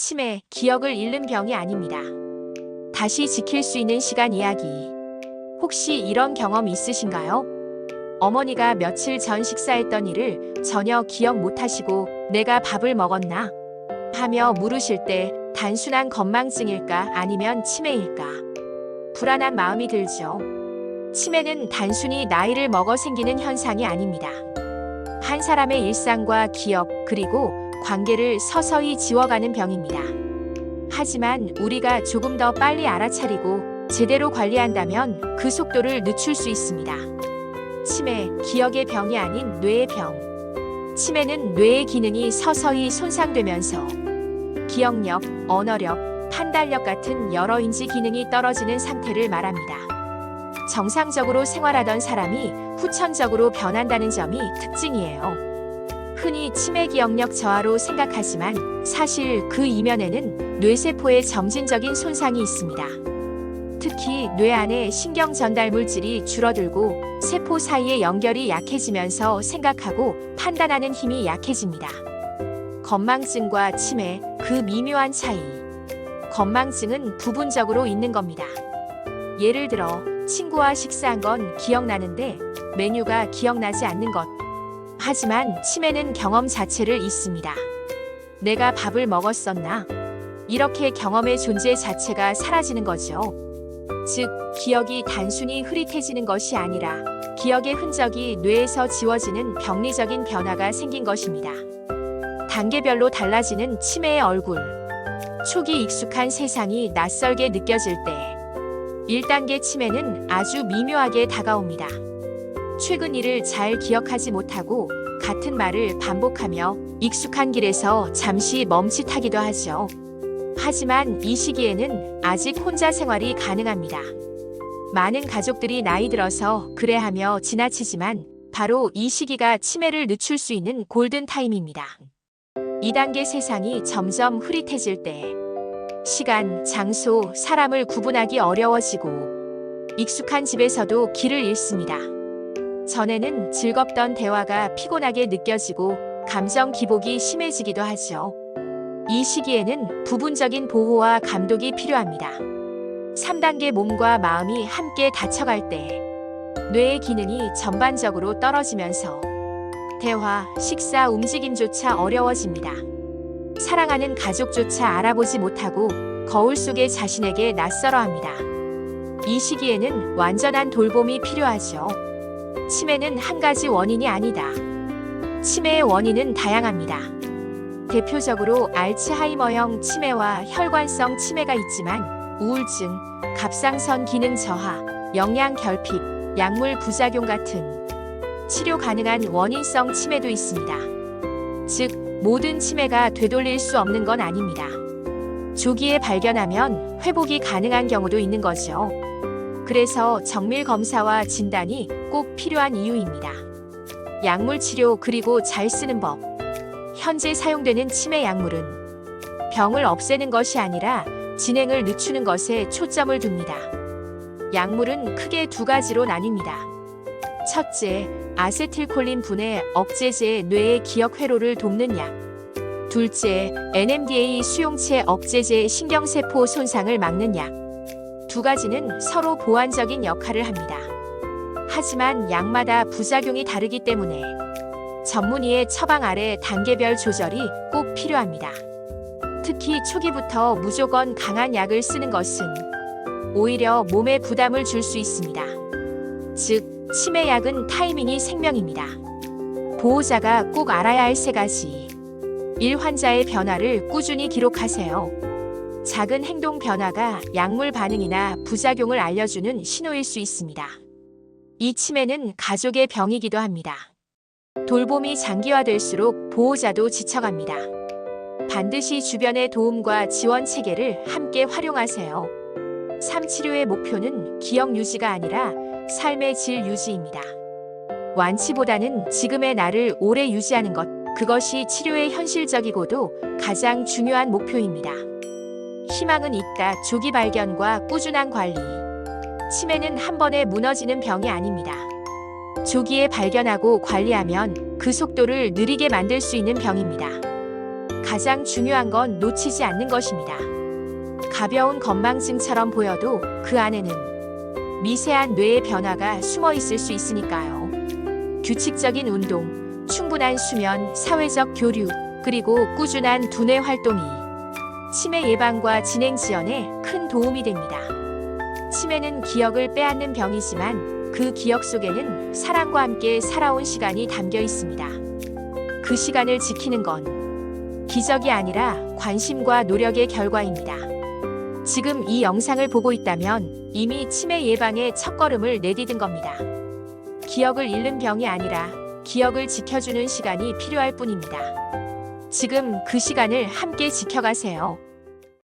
치매, 기억을 잃는 병이 아닙니다. 다시 지킬 수 있는 시간 이야기. 혹시 이런 경험 있으신가요? 어머니가 며칠 전 식사했던 일을 전혀 기억 못 하시고 내가 밥을 먹었나? 하며 물으실 때 단순한 건망증일까 아니면 치매일까? 불안한 마음이 들죠. 치매는 단순히 나이를 먹어 생기는 현상이 아닙니다. 한 사람의 일상과 기억 그리고 관계를 서서히 지워가는 병입니다. 하지만 우리가 조금 더 빨리 알아차리고 제대로 관리한다면 그 속도를 늦출 수 있습니다. 치매, 기억의 병이 아닌 뇌의 병. 치매는 뇌의 기능이 서서히 손상되면서 기억력, 언어력, 판단력 같은 여러 인지 기능이 떨어지는 상태를 말합니다. 정상적으로 생활하던 사람이 후천적으로 변한다는 점이 특징이에요. 흔히 치매 기억력 저하로 생각하지만 사실 그 이면에는 뇌세포의 점진적인 손상이 있습니다. 특히 뇌 안의 신경 전달 물질이 줄어들고 세포 사이의 연결이 약해지면서 생각하고 판단하는 힘이 약해집니다. 건망증과 치매, 그 미묘한 차이. 건망증은 부분적으로 있는 겁니다. 예를 들어, 친구와 식사한 건 기억나는데 메뉴가 기억나지 않는 것. 하지만 치매는 경험 자체를 잊습니다. 내가 밥을 먹었었나? 이렇게 경험의 존재 자체가 사라지는 거죠. 즉, 기억이 단순히 흐릿해지는 것이 아니라 기억의 흔적이 뇌에서 지워지는 병리적인 변화가 생긴 것입니다. 단계별로 달라지는 치매의 얼굴. 초기 익숙한 세상이 낯설게 느껴질 때 1단계 치매는 아주 미묘하게 다가옵니다. 최근 일을 잘 기억하지 못하고 같은 말을 반복하며 익숙한 길에서 잠시 멈칫하기도 하죠. 하지만 이 시기에는 아직 혼자 생활이 가능합니다. 많은 가족들이 나이 들어서 그래하며 지나치지만 바로 이 시기가 치매를 늦출 수 있는 골든 타임입니다. 2단계 세상이 점점 흐릿해질 때 시간, 장소, 사람을 구분하기 어려워지고 익숙한 집에서도 길을 잃습니다. 전에는 즐겁던 대화가 피곤하게 느껴지고 감정 기복이 심해지기도 하죠. 이 시기에는 부분적인 보호와 감독이 필요합니다. 3단계 몸과 마음이 함께 다쳐갈 때 뇌의 기능이 전반적으로 떨어지면서 대화, 식사, 움직임조차 어려워집니다. 사랑하는 가족조차 알아보지 못하고 거울 속의 자신에게 낯설어 합니다. 이 시기에는 완전한 돌봄이 필요하죠. 치매는 한 가지 원인이 아니다. 치매의 원인은 다양합니다. 대표적으로 알츠하이머형 치매와 혈관성 치매가 있지만 우울증, 갑상선 기능 저하, 영양 결핍, 약물 부작용 같은 치료 가능한 원인성 치매도 있습니다. 즉, 모든 치매가 되돌릴 수 없는 건 아닙니다. 조기에 발견하면 회복이 가능한 경우도 있는 거죠. 그래서 정밀 검사와 진단이 꼭 필요한 이유입니다. 약물 치료 그리고 잘 쓰는 법. 현재 사용되는 치매 약물은 병을 없애는 것이 아니라 진행을 늦추는 것에 초점을 둡니다. 약물은 크게 두 가지로 나뉩니다. 첫째, 아세틸콜린 분해 억제제 뇌의 기억 회로를 돕는 약. 둘째, NMDA 수용체 억제제 신경세포 손상을 막는 약. 두 가지는 서로 보완적인 역할을 합니다. 하지만 약마다 부작용이 다르기 때문에 전문의의 처방 아래 단계별 조절이 꼭 필요합니다. 특히 초기부터 무조건 강한 약을 쓰는 것은 오히려 몸에 부담을 줄 수 있습니다. 즉, 치매약은 타이밍이 생명입니다. 보호자가 꼭 알아야 할 세 가지. 1. 환자의 변화를 꾸준히 기록하세요. 작은 행동 변화가 약물 반응이나 부작용을 알려주는 신호일 수 있습니다. 이 치매는 가족의 병이기도 합니다. 돌봄이 장기화될수록 보호자도 지쳐갑니다. 반드시 주변의 도움과 지원 체계를 함께 활용하세요. 삶 치료의 목표는 기억 유지가 아니라 삶의 질 유지입니다. 완치보다는 지금의 나를 오래 유지하는 것, 그것이 치료의 현실적이고도 가장 중요한 목표입니다. 희망은 있다. 조기 발견과 꾸준한 관리. 치매는 한 번에 무너지는 병이 아닙니다. 조기에 발견하고 관리하면 그 속도를 느리게 만들 수 있는 병입니다. 가장 중요한 건 놓치지 않는 것입니다. 가벼운 건망증처럼 보여도 그 안에는 미세한 뇌의 변화가 숨어 있을 수 있으니까요. 규칙적인 운동, 충분한 수면, 사회적 교류, 그리고 꾸준한 두뇌 활동이 치매 예방과 진행 지연에 큰 도움이 됩니다. 치매는 기억을 빼앗는 병이지만 그 기억 속에는 사랑과 함께 살아온 시간이 담겨 있습니다. 그 시간을 지키는 건 기적이 아니라 관심과 노력의 결과입니다. 지금 이 영상을 보고 있다면 이미 치매 예방의 첫걸음을 내디딘 겁니다. 기억을 잃는 병이 아니라 기억을 지켜주는 시간이 필요할 뿐입니다. 지금 그 시간을 함께 지켜가세요.